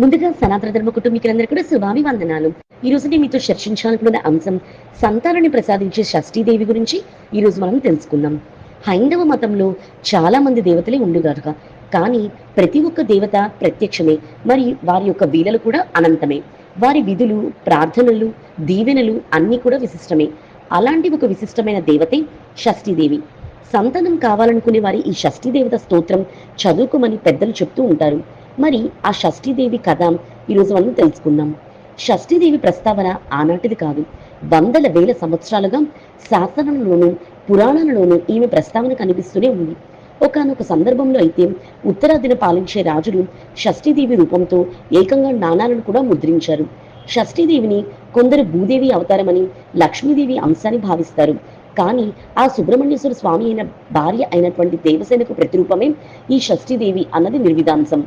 ముందుగా సనాతన ధర్మ కుటుంబీకులందరూ కూడా శుభామి వందనాలు. ఈ రోజు నేను మీతో చర్చించాలనుకున్న అంశం సంతానాన్ని ప్రసాదించే షష్ఠీదేవి గురించి ఈ రోజు మనం తెలుసుకుందాం. హైందవ మతంలో చాలా మంది దేవతలే ఉండుగాక కానీ ప్రతి ఒక్క దేవత ప్రత్యక్షమే మరి వారి యొక్క వీలలు కూడా అనంతమే. వారి విధులు ప్రార్థనలు దీవెనలు అన్నీ కూడా విశిష్టమే. అలాంటి ఒక విశిష్టమైన దేవతే షష్ఠీదేవి. సంతానం కావాలనుకునే వారి ఈ షష్ఠీదేవత స్తోత్రం చదువుకోమని పెద్దలు చెప్తూ ఉంటారు. మరి ఆ షష్ఠీదేవి కథ ఈరోజు మనం తెలుసుకుందాం. షష్ఠీదేవి ప్రస్తావన ఆనాటిది కాదు. వందల వేల సంవత్సరాలుగా శాసనంలోనూ పురాణాలలోనూ ఈమె ప్రస్తావన కనిపిస్తూనే ఉంది. ఒకనొక సందర్భంలో అయితే ఉత్తరాదిన పాలించే రాజులు షష్ఠీదేవి రూపంతో ఏకంగా నాణాలను కూడా ముద్రించారు. షష్ఠీదేవిని కొందరు భూదేవి అవతారమని లక్ష్మీదేవి అంశాన్ని భావిస్తారు. కానీ ఆ సుబ్రహ్మణ్యేశ్వర స్వామి అయిన భార్య అయినటువంటి దేవసేనకు ప్రతిరూపమే ఈ షష్ఠీదేవి అన్నది నిర్విధాంసం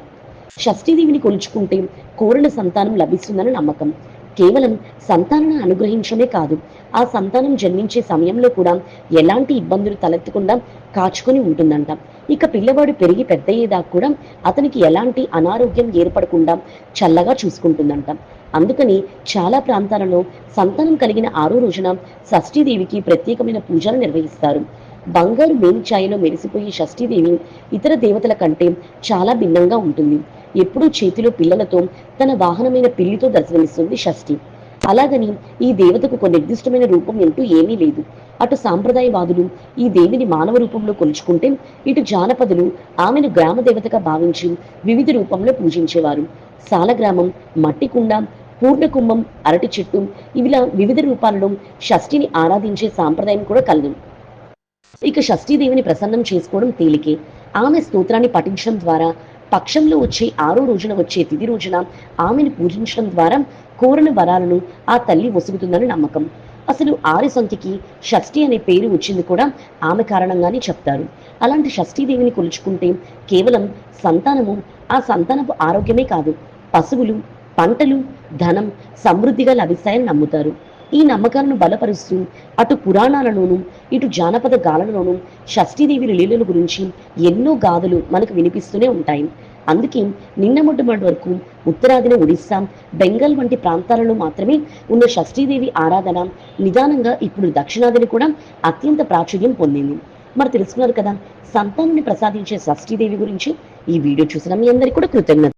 షష్ఠీదేవిని కొలుచుకుంటే కోరిన సంతానం లభిస్తుందని నమ్మకం. కేవలం సంతానాన్ని అనుగ్రహించడమే కాదు ఆ సంతానం జన్మించే సమయంలో కూడా ఎలాంటి ఇబ్బందులు తలెత్తకుండా కాచుకొని ఉంటుందంట. ఇక పిల్లవాడు పెరిగి పెద్దయ్యేదాకా కూడా అతనికి ఎలాంటి అనారోగ్యం ఏర్పడకుండా చల్లగా చూసుకుంటుందంట. అందుకని చాలా ప్రాంతాలలో సంతానం కలిగిన ఆరో రోజున షష్ఠీదేవికి ప్రత్యేకమైన పూజలు నిర్వహిస్తారు. బంగారు మేనిఛాయలో మెరిసిపోయే షష్ఠీదేవి ఇతర దేవతల కంటే చాలా భిన్నంగా ఉంటుంది. ఎప్పుడూ చేతిలో పిల్లలతో తన వాహనమైన పిల్లితో దర్శనమిస్తుంది షష్ఠి. అలాగని ఈ దేవతకు ఒక నిర్దిష్టమైన రూపం అంటూ ఏమీ లేదు. అటు సాంప్రదాయవాదులు ఈ దేవిని మానవ రూపంలో కొలుచుకుంటే ఇటు జానపదులు ఆమెను గ్రామ దేవతగా భావించి వివిధ రూపంలో పూజించేవారు. సాలగ్రామం మట్టి కుండ పూర్ణకుంభం అరటి చెట్టు ఇవిలా వివిధ రూపాలలో షష్ఠిని ఆరాధించే సాంప్రదాయం కూడా కలదు. ఇక షష్ఠీదేవిని ప్రసన్నం చేసుకోవడం తేలికే. ఆమె స్తోత్రాన్ని పఠించడం ద్వారా పక్షంలో వచ్చే ఆరో రోజున వచ్చే తిది రోజున ఆమెను పూజించడం ద్వారా కోరిన వరాలను ఆ తల్లి వసుగుతుందని నమ్మకం. అసలు ఆరు సంఖ్యకి షష్ఠి అనే పేరు వచ్చింది కూడా ఆమె కారణంగానే చెప్తారు. అలాంటి షష్ఠీదేవిని కొలుచుకుంటే కేవలం సంతానము ఆ సంతానపు ఆరోగ్యమే కాదు పశువులు పంటలు ధనం సమృద్ధిగా లభిస్తాయని నమ్ముతారు. ఈ నమ్మకాలను బలపరుస్తూ అటు పురాణాలలోనూ ఇటు జానపద గాలలోనూ షష్ఠీదేవి లీలల గురించి ఎన్నో గాథలు మనకు వినిపిస్తూనే ఉంటాయి. అందుకే నిన్న మొట్టమొదటి వరకు ఉత్తరాదిన ఒడిస్సా బెంగాల్ వంటి ప్రాంతాలలో మాత్రమే ఉన్న షష్ఠీదేవి ఆరాధన నిదానంగా ఇప్పుడు దక్షిణాదిని కూడా అత్యంత ప్రాచుర్యం పొందింది. మరి తెలుసుకున్నారు కదా సంతానాన్ని ప్రసాదించే షష్ఠీదేవి గురించి ఈ వీడియో చూసిన మీ అందరికీ కూడా కృతజ్ఞత